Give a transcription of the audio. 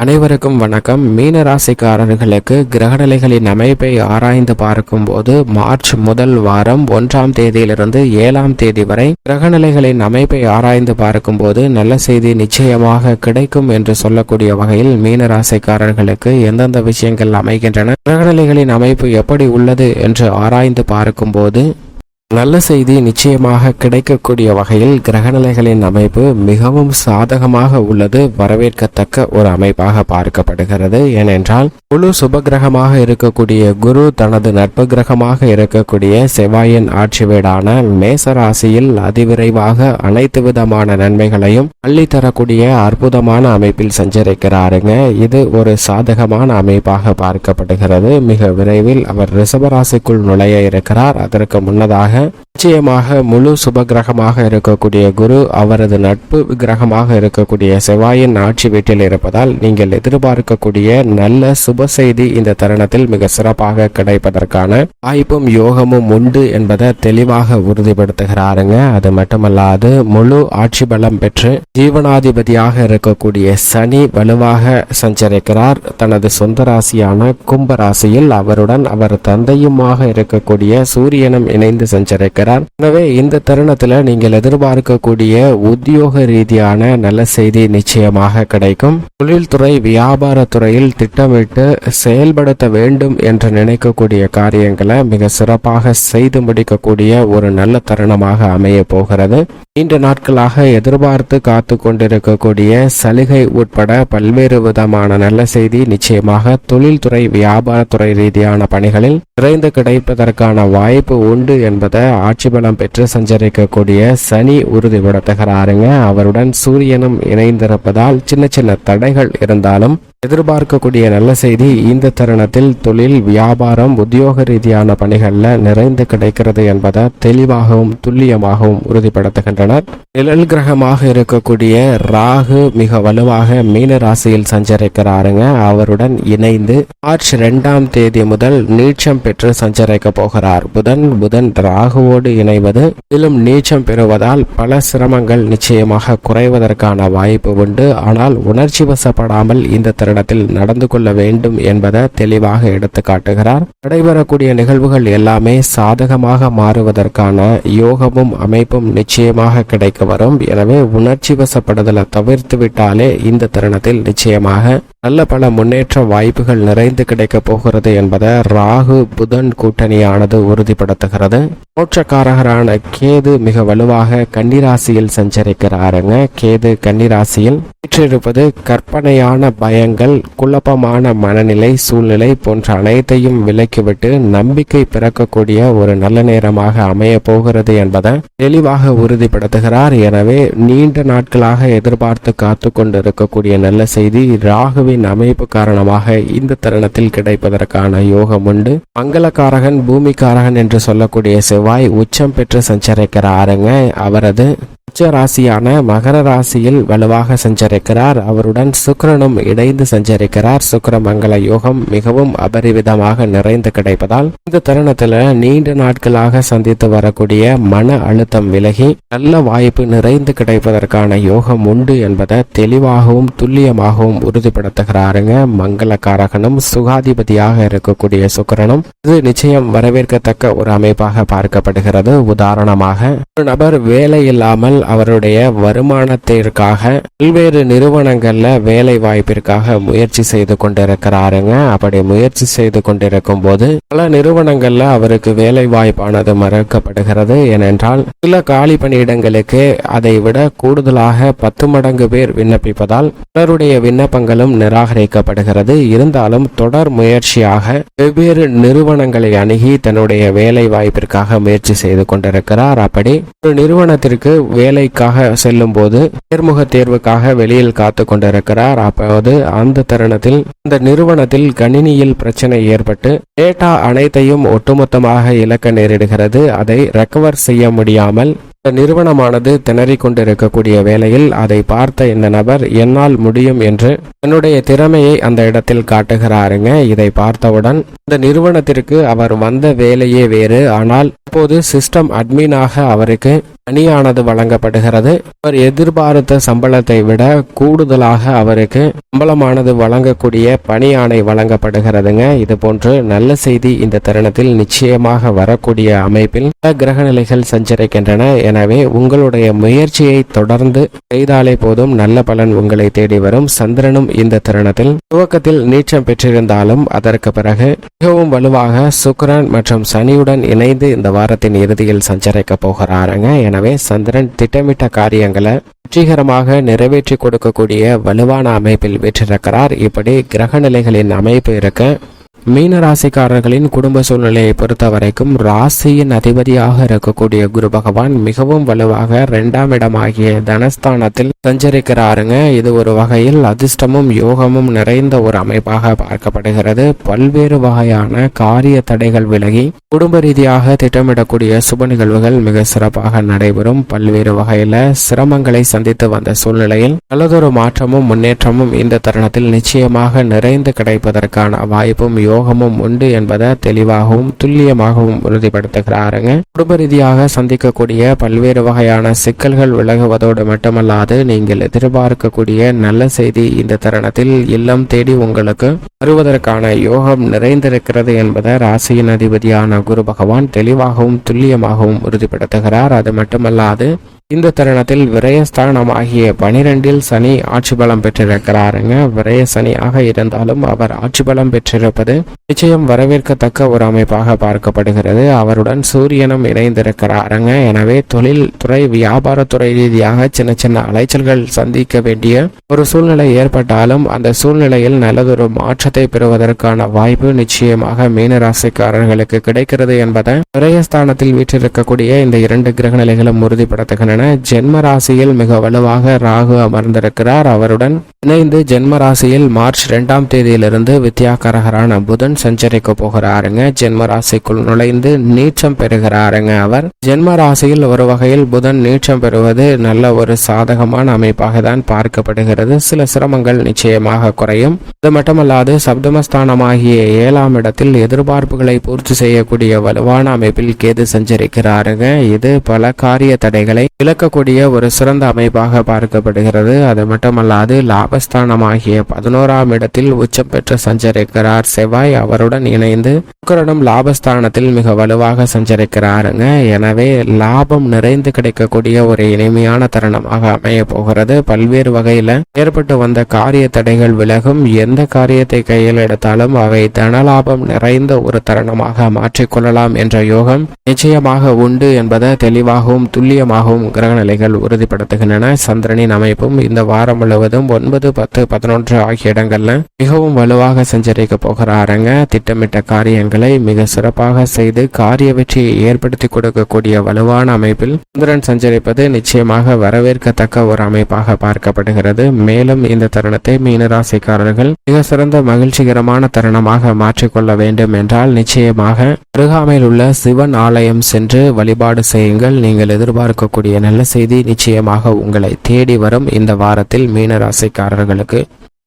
அனைவருக்கும் வணக்கம். மீன ராசிக்காரர்களுக்கு கிரகநிலைகளின் அமைப்பை ஆராய்ந்து பார்க்கும்போது மார்ச் முதல் வாரம் ஒன்றாம் தேதியிலிருந்து ஏழாம் தேதி வரை கிரகநிலைகளின் அமைப்பை ஆராய்ந்து பார்க்கும்போது நல்ல செய்தி நிச்சயமாக கிடைக்கும் என்று சொல்லக்கூடிய வகையில் மீன ராசிக்காரர்களுக்கு எந்தெந்த விஷயங்கள் அமைகின்றன கிரகநிலைகளின் அமைப்பு எப்படி உள்ளது என்று ஆராய்ந்து பார்க்கும்போது நல்ல செய்தி நிச்சயமாக கிடைக்கக்கூடிய வகையில் கிரகநிலைகளின் அமைப்பு மிகவும் சாதகமாக உள்ளது. வரவேற்கத்தக்க ஒரு அமைப்பாக பார்க்கப்படுகிறது. ஏனென்றால் முழு சுபகிரகமாக இருக்கக்கூடிய குரு தனது நட்பு கிரகமாக இருக்கக்கூடிய செவ்வாயின் ஆட்சி வீடான மேசராசியில் அதிவிரைவாக அனைத்து விதமான நன்மைகளையும் அள்ளித்தரக்கூடிய அற்புதமான அமைப்பில் சஞ்சரிக்கிறாருங்க. இது ஒரு சாதகமான அமைப்பாக பார்க்கப்படுகிறது. மிக விரைவில் அவர் ரிசபராசிக்குள் நுழைய இருக்கிறார். அதற்கு முன்னதாக நிச்சயமாக முழு சுபகிரகமாக இருக்கக்கூடிய குரு அவரது நட்பு கிரகமாக இருக்கக்கூடிய செவ்வாயின் ஆட்சி வீட்டில் இருப்பதால் நீங்கள் எதிர்பார்க்கக்கூடிய நல்ல சுப செய்தி இந்த தருணத்தில் மிக சிறப்பாக கிடைப்பதற்கான வாய்ப்பும் யோகமும் உண்டு என்பதை தெளிவாக உறுதிப்படுத்துகிறாருங்க. அது மட்டுமல்லாது முழு ஆட்சி பலம் பெற்று ஜீவனாதிபதியாக இருக்கக்கூடிய சனி வலுவாக சஞ்சரிக்கிறார். தனது சொந்த ராசியான கும்ப ராசியில் அவருடன் அவர் தந்தையுமாக இருக்கக்கூடிய சூரியனும் இணைந்து அமைஞ்சிருக்கிறார் எனவே இந்த தருணத்தில் நீங்கள் எதிர்பார்க்கக்கூடிய உத்தியோக ரீதியான நல்ல செய்தி நிச்சயமாக கிடைக்கும். தொழில்துறை வியாபாரத்துறையில் திட்டமிட்டு செயல்படுத்த வேண்டும் என்று நினைக்கக்கூடிய காரியங்களை மிக சிறப்பாக செய்து முடிக்கக்கூடிய ஒரு நல்ல தருணமாக அமைய போகிறது. நீண்ட நாட்களாக எதிர்பார்த்து காத்து கொண்டிருக்கக்கூடிய சலுகை உட்பட பல்வேறு விதமான நல்ல செய்தி நிச்சயமாக தொழில்துறை வியாபாரத்துறை ரீதியான பணிகளில் விரைந்து கிடைப்பதற்கான வாய்ப்பு உண்டு என்பதை ஆட்சி பலம் பெற்று சஞ்சரிக்கக்கூடிய சனி உறுதிப்படுத்துகிறாருங்க அவருடன் சூரியனும் இணைந்திருப்பதால் சின்ன சின்ன தடைகள் இருந்தாலும் எதிர்பார்க்கக்கூடிய நல்ல செய்தி இந்த தருணத்தில் தொழில் வியாபாரம் உத்தியோக ரீதியான பணிகளில் நிறைந்து கிடைக்கிறது என்பதை தெளிவாகவும் துல்லியமாகவும் உறுதிப்படுத்துகின்றனர். நிழல் கிரகமாக இருக்கக்கூடிய ராகு மிக வலுவாக மீன ராசியில் சஞ்சரிக்கிறாருங்க. அவருடன் இணைந்து மார்ச் இரண்டாம் தேதி முதல் நீச்சம் பெற்று சஞ்சரிக்க போகிறார். புதன் புதன் ராகுவோடு இணைவது மேலும் நீச்சம் பெறுவதால் பல சிரமங்கள் நிச்சயமாக குறைவதற்கான வாய்ப்பு உண்டு. ஆனால் உணர்ச்சி வசப்படாமல் இந்த தருணத்தில் நடந்து கொள்ள வேண்டும் என்பதை தெளிவாக எடுத்து காட்டுகிறார். நடைபெறக்கூடிய நிகழ்வுகள் எல்லாமே சாதகமாக மாறுவதற்கான யோகமும் அமைப்பும் நிச்சயமாக கிடைக்க வரும். எனவே உணர்ச்சி வசப்படுதலை தவிர்த்து விட்டாலே இந்த தருணத்தில் நிச்சயமாக நல்ல பல முன்னேற்ற வாய்ப்புகள் நிறைந்து கிடைக்க போகிறது என்பதை ராகு புதன் கூட்டணியானது உறுதிப்படுத்துகிறது. மோட்சக்காரகரான கேது மிக வலுவாக கன்னிராசியில் சஞ்சரிக்கிறாருங்க. கேது கன்னிராசியில் வீற்றிருப்பது கற்பனையான பயங்கள். குழப்பமான மனநிலை சூழ்நிலை போன்ற அனைத்தையும் விலக்கிவிட்டு நம்பிக்கை பிறக்கக்கூடிய ஒரு நல்ல நேரமாக அமைய போகிறது என்பதை தெளிவாக உறுதிப்படுத்துகிறார். எனவே நீண்ட நாட்களாக எதிர்பார்த்து காத்து கொண்டிருக்கக்கூடிய நல்ல செய்தி ராகுவின் அமைப்பு காரணமாக இந்த தருணத்தில் கிடைப்பதற்கான யோகம் உண்டு. மங்களக்காரகன் பூமிக்காரகன் என்று சொல்லக்கூடிய செவ்வாய் உச்சம் பெற்று சஞ்சரிக்கிறாருங்க. அவரது உச்ச ராசியான மகர ராசியில் வலுவாக சஞ்சரிக்கிறார். அவருடன் சுக்கரனும் இணைந்து சஞ்சரிக்கிறார். சுக்கிர மங்கள யோகம் மிகவும் அபரிவிதமாக நிறைந்து கிடைப்பதால் இந்த தருணத்துல நீண்ட நாட்களாக சந்தித்து வரக்கூடிய மன அழுத்தம் விலகி நல்ல வாய்ப்பு நிறைந்து கிடைப்பதற்கான யோகம் உண்டு என்பதை தெளிவாகவும் துல்லியமாகவும் உறுதிப்படுத்துகிறாருங்க. மங்களக்காரகனும் சுகாதிபதியாக இருக்கக்கூடிய சுக்கிரனும் இது நிச்சயம் வரவேற்கத்தக்க ஒரு அமைப்பாக பார்க்கப்படுகிறது. உதாரணமாக ஒரு நபர் வேலை இல்லாமல் அவருடைய வருமானத்திற்காக பல்வேறு நிறுவனங்கள்ல வேலை வாய்ப்பிற்காக முயற்சி செய்து கொண்டிருக்கிறாருங்க. அப்படி முயற்சி செய்து கொண்டிருக்கும் போது பல நிறுவனங்கள்ல அவருக்கு வேலை வாய்ப்பானது மறுக்கப்படுகிறது. ஏனென்றால் சில காலி பணியிடங்களுக்கு அதை விட கூடுதலாக பத்து மடங்கு பேர் விண்ணப்பிப்பதால் பலருடைய விண்ணப்பங்களும் நிராகரிக்கப்படுகிறது. இருந்தாலும் தொடர் முயற்சியாக வெவ்வேறு நிறுவனங்களை அணுகி தன்னுடைய வேலை வாய்ப்பிற்காக முயற்சி செய்து கொண்டிருக்கிறார். அப்படி ஒரு நிறுவனத்திற்கு வேலைக்காக செல்லும் போது நேர்முக தேர்வுக்காக வெளியில் காத்து கொண்டிருக்கிறார். அப்போது அந்த தருணத்தில் இந்த நிறுவனத்தில் கணினியில் பிரச்சனை ஏற்பட்டு டேட்டா அனைத்தையும் ஒட்டுமொத்தமாக இழக்க நேரிடுகிறது. அதை ரெக்கவர் செய்ய முடியாமல் இந்த நிறுவனமானது திணறிக் கொண்டிருக்கக்கூடிய வேளையில் அதை பார்த்த இந்த நபர் என்னால் முடியும் என்று தன்னுடைய திறமையை அந்த இடத்தில் காட்டுகிறாருங்க. இதை பார்த்தவுடன் இந்த நிறுவனத்திற்கு அவர் வந்த வேலையே வேறு. ஆனால் இப்போது சிஸ்டம் அட்மினாக அவருக்கு பணியானது வழங்கப்படுகிறது. அவர் எதிர்பார்த்த சம்பளத்தை விட கூடுதலாக அவருக்கு சம்பளமானது வழங்கக்கூடிய பணியானை வழங்கப்படுகிறதுங்க. இது போன்று நல்ல செய்தி இந்த தருணத்தில் நிச்சயமாக வரக்கூடிய அமைப்பில் கிரக நிலைகள் சஞ்சரிக்கின்றன. எனவே உங்களுடைய முயற்சியை தொடர்ந்து செய்தாலே போதும். நல்ல பலன் உங்களை தேடி வரும். சந்திரனும் இந்த தருணத்தில் துவக்கத்தில் நீச்சம் பெற்றிருந்தாலும் அதற்கு பிறகு மிகவும் வலுவாக சுக்ரன் மற்றும் சனியுடன் இணைந்து இந்த வாரத்தின் இறுதியில் சஞ்சரிக்க போகிறாருங்க. என எனவே சந்திரன் திட்டமிட்ட காரியங்களை வெற்றிகரமாக நிறைவேற்றி கொடுக்கக்கூடிய வலுவான அமைப்பில் வெற்றிருக்கிறார். இப்படி கிரக நிலைகளின் அமைப்பு இருக்க மீன ராசிக்காரர்களின் குடும்ப சூழ்நிலையை பொறுத்த வரைக்கும் ராசியின் அதிபதியாக இருக்கக்கூடிய குரு பகவான் மிகவும் வலுவாக இரண்டாம் இடமாகிய தனஸ்தானத்தில் சஞ்சரிக்கிறாருங்க. இது ஒரு வகையில் அதிர்ஷ்டமும் யோகமும் நிறைந்த ஒரு அமைப்பாக பார்க்கப்படுகிறது. பல்வேறு வகையான காரிய தடைகள் விலகி குடும்ப ரீதியாக திட்டமிடக்கூடிய சுப நிகழ்வுகள் மிக சிறப்பாக நடைபெறும். பல்வேறு வகையில சிரமங்களை சந்தித்து வந்த சூழ்நிலையில் நல்லதொரு மாற்றமும் முன்னேற்றமும் இந்த தருணத்தில் நிச்சயமாக நிறைந்து கிடைப்பதற்கான வாய்ப்பும் யோகமும் உண்டு என்பதை தெளிவாகவும் துல்லியமாகவும் உறுதிப்படுத்துகிறாருங்க. குடும்ப ரீதியாக சந்திக்கக்கூடிய பல்வேறு வகையான சிக்கல்கள் விலகுவதோடு மட்டுமல்லாது நீங்கள் எதிர்பார்க்கக்கூடிய நல்ல செய்தி இந்த தருணத்தில் இல்லம் தேடி உங்களுக்கு வருவதற்கான யோகம் நிறைந்திருக்கிறது என்பதை ராசியின் அதிபதியான குரு பகவான் தெளிவாகவும் துல்லியமாகவும் உறுதிப்படுத்துகிறார். அது மட்டுமல்லாது இந்த தருணத்தில் விரயஸ்தானமாகிய பனிரெண்டில் சனி ஆட்சி பலம் பெற்றிருக்கிறாருங்க. விரய சனியாக இருந்தாலும் அவர் ஆட்சி பலம் பெற்றிருப்பது நிச்சயம் வரவேற்கத்தக்க ஒரு அமைப்பாக பார்க்கப்படுகிறது. அவருடன் சூரியனும் இணைந்திருக்கிறாருங்க. எனவே தொழில் துறை வியாபாரத்துறை ரீதியாக சின்ன சின்ன அலைச்சல்கள் சந்திக்க வேண்டிய ஒரு சூழ்நிலை ஏற்பட்டாலும் அந்த சூழ்நிலையில் நல்லதொரு மாற்றத்தை பெறுவதற்கான வாய்ப்பு நிச்சயமாக மீனராசிக்காரர்களுக்கு கிடைக்கிறது என்பதை விரயஸ்தானத்தில் வீற்றிருக்கக்கூடிய இந்த இரண்டு கிரக நிலைகளும் உறுதிப்படுத்துகின்றன. ஜென்ம ராசியில் மிக வலுவாக ராகு அமர்ந்திருக்கிறார். அவருடன் இணைந்து ஜென்ம ராசியில் மார்ச் இரண்டாம் தேதியிலிருந்து வித்யாகரகரான புதன் சஞ்சரிக்க போகிறாருங்க. ஜென்ம ராசிக்குள் நுழைந்து நீச்சம் பெறுகிறாருங்க அவர். ஜென்ம ராசியில் ஒரு வகையில் புதன் நீச்சம் பெறுவது நல்ல ஒரு சாதகமான அமைப்பாக தான் பார்க்கப்படுகிறது. சில சிரமங்கள் நிச்சயமாக குறையும். அது மட்டுமல்லாது சப்தமஸ்தானமாகிய ஏழாம் இடத்தில் எதிர்பார்ப்புகளை பூர்த்தி செய்யக்கூடிய வலுவான அமைப்பில் கேது சஞ்சரிக்கிறாருங்க. இது பல காரிய தடைகளை விளக்கக்கூடிய ஒரு சிறந்த அமைப்பாக பார்க்கப்படுகிறது. அது மட்டுமல்லாது லாபஸ்தானமாகிய பதினோராம் இடத்தில் உச்சம் பெற்று சஞ்சரிக்கிறார் செவ்வாய். அவருடன் இணைந்து சுக்கரனும் லாபஸ்தானத்தில் மிக வலுவாக சஞ்சரிக்கிறாருங்க. எனவே லாபம் நிறைந்து கிடைக்கக்கூடிய ஒரு இனிமையான தருணமாக அமைய போகிறது. பல்வேறு வகையில ஏற்பட்டு வந்த காரிய தடைகள் விலகும். எந்த காரியத்தை கையில் எடுத்தாலும் அவை தனலாபம் நிறைந்த ஒரு தருணமாக மாற்றிக்கொள்ளலாம் என்ற யோகம் நிச்சயமாக உண்டு என்பதை தெளிவாகவும் துல்லியமாகவும் கிரகநிலைகள் உறுதிப்படுத்துகின்றன. சந்திரனின் அமைப்பும் இந்த வாரம் முழுவதும் ஒன்பது பத்து பதினொன்று ஆகிய இடங்கள்ல மிகவும் வலுவாக சஞ்சரிக்க போகிறாருங்க. திட்டமிட்ட காரியங்களை மிக சிறப்பாக செய்து காரிய வெற்றியை ஏற்படுத்தி கொடுக்கக்கூடிய வலுவான அமைப்பில் சந்திரன் சஞ்சரிப்பது நிச்சயமாக வரவேற்கத்தக்க ஒரு அமைப்பாக பார்க்கப்படுகிறது. மேலும் இந்த தருணத்தை மீனராசிக்காரர்கள் மிக சிறந்த மகிழ்ச்சிகரமான தருணமாக மாற்றிக்கொள்ள வேண்டும் என்றால் நிச்சயமாக அருகாமையில் உள்ள சிவன் ஆலயம் சென்று வழிபாடு செய்யுங்கள். நீங்கள் எதிர்பார்க்கக்கூடிய நல்ல செய்தி நிச்சயமாக உங்களை தேடி வரும் இந்த வாரத்தில் மீனராசிக்காரர்களுக்கு.